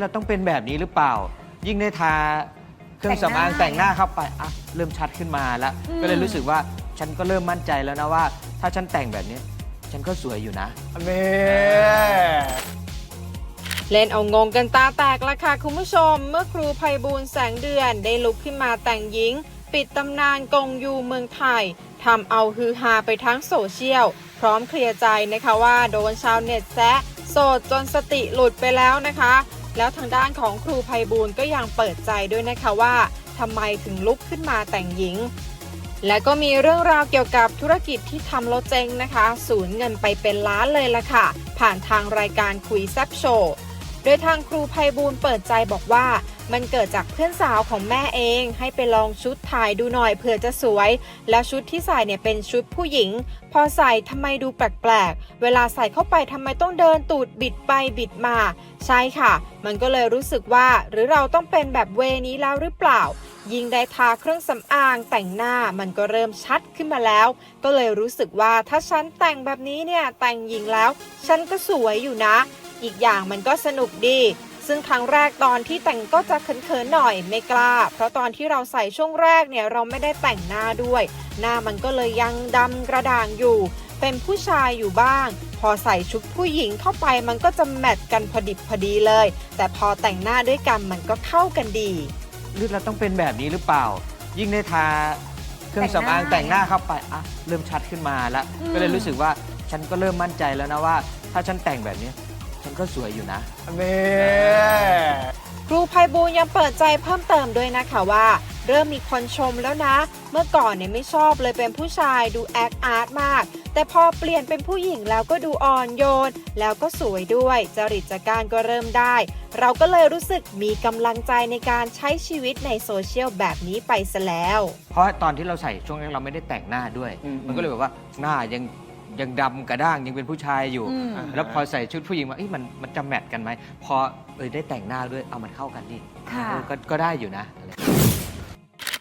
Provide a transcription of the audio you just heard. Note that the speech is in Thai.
เราต้องเป็นแบบนี้หรือเปล่า ยิ่งได้ทาเครื่องสำอางแต่แต่งงหหน้า น้าเข้าไปอะเริ่มชัดขึ้นมาแล้ว อืม ก็เลยรู้สึกว่าฉันก็เริ่มมั่นใจแล้วนะว่า ถ้าฉันแต่งแบบนี้ ฉันก็สวยอยู่นะนี่เล่นเอางงกันตาแตกละค่ะคุณผู้ชม เมื่อครูภัยบูลย์แสงเดือนได้ลุกขึ้นมาแต่งหญิง ปิดตำนานกงยูเมืองไทยทำเอาฮือฮาไปทั้งโซเชียล พร้อมเคลียร์ใจนะคะว่าโดนชาวเน็ตแซะโสดจนสติหลุดไปแล้วนะคะ แล้วทางด้านของครูภัยบูลก็ยังเปิดใจด้วยนะคะว่าทำไมถึงลุกขึ้นมาแต่งหญิง และก็มีเรื่องราวเกี่ยวกับธุรกิจที่ทำแล้วเจ๊งนะคะ สูญเงินไปเป็นล้านเลยละค่ะ ผ่านทางรายการคุยแซบโชว์ โดยทางครูภัยบูลเปิดใจบอกว่า มันเกิดจากเพื่อนสาวของแม่เอง ให้ไปลองชุดถ่ายดูหน่อยเผื่อจะสวย แล้วชุดที่ใส่เนี่ยเป็นชุดผู้หญิง พอใส่ทำไมดูแปลกๆ เวลาใส่เข้าไปทำไมต้องเดินตูดบิดไปบิดมา ใช่ค่ะ มันก็เลยรู้สึกว่าหรือเราต้องเป็นแบบเวนี้แล้วหรือเปล่ายิ่งได้ทาเครื่องสำอางแต่งหน้ามันก็เริ่มชัดขึ้นมาแล้ว ก็เลยรู้สึกว่าถ้าฉันแต่งแบบนี้เนี่ยแต่งหญิงแล้ว ฉันก็สวยอยู่นะ อีกอย่างมันก็สนุกดี ซึ่งครั้งแรกตอนที่แต่งก็จะเขินๆหน่อยไม่กล้า เพราะตอนที่เราใส่ช่วงแรกเนี่ยเราไม่ได้แต่งหน้าด้วย หน้ามันก็เลยยังดำกระด่างอยู่ เป็นผู้ชายอยู่บ้าง พอใส่ชุดผู้หญิงเข้าไปมันก็จะแมทกันพอดิบพอดีเลย แต่พอแต่งหน้าด้วยกันมันก็เข้ากันดี หรือเราต้องเป็นแบบนี้หรือเปล่า ยิ่งได้ทาเครื่องสำอางแต่งหน้าเข้าไปอะเริ่มชัดขึ้นมาแล้ว ก็เลยรู้สึกว่าฉันก็เริ่มมั่นใจแล้วนะว่า ถ้าฉันแต่งแบบนี้ ฉันก็สวยอยู่นะ นี่ครูภัยบูลย์ยังเปิดใจเพิ่มเติมด้วยนะคะว่า เริ่มมีคนชมแล้วนะ เมื่อก่อนเนี่ยไม่ชอบเลยเป็นผู้ชายดูแอคอาร์ตมาก แต่พอเปลี่ยนเป็นผู้หญิงแล้วก็ดูอ่อนโยน แล้วก็สวยด้วย จริตจักการก็เริ่มได้ เราก็เลยรู้สึกมีกำลังใจในการใช้ชีวิตในโซเชียลแบบนี้ไปซะแล้ว เพราะตอนที่เราใส่ช่วงแรกเราไม่ได้แต่งหน้าด้วยอืมมันก็เลยแบบว่าหน้ายัง ยังดำกระด้างยังเป็นผู้ชายอยู่ อืม แล้วพอใส่ชุดผู้หญิงมาเอ้ยมันมันจะแมทกันไหมพอเออได้แต่งหน้าด้วยเอามันเข้ากันดิค่ะ เออก็ก็ได้อยู่นะอะไร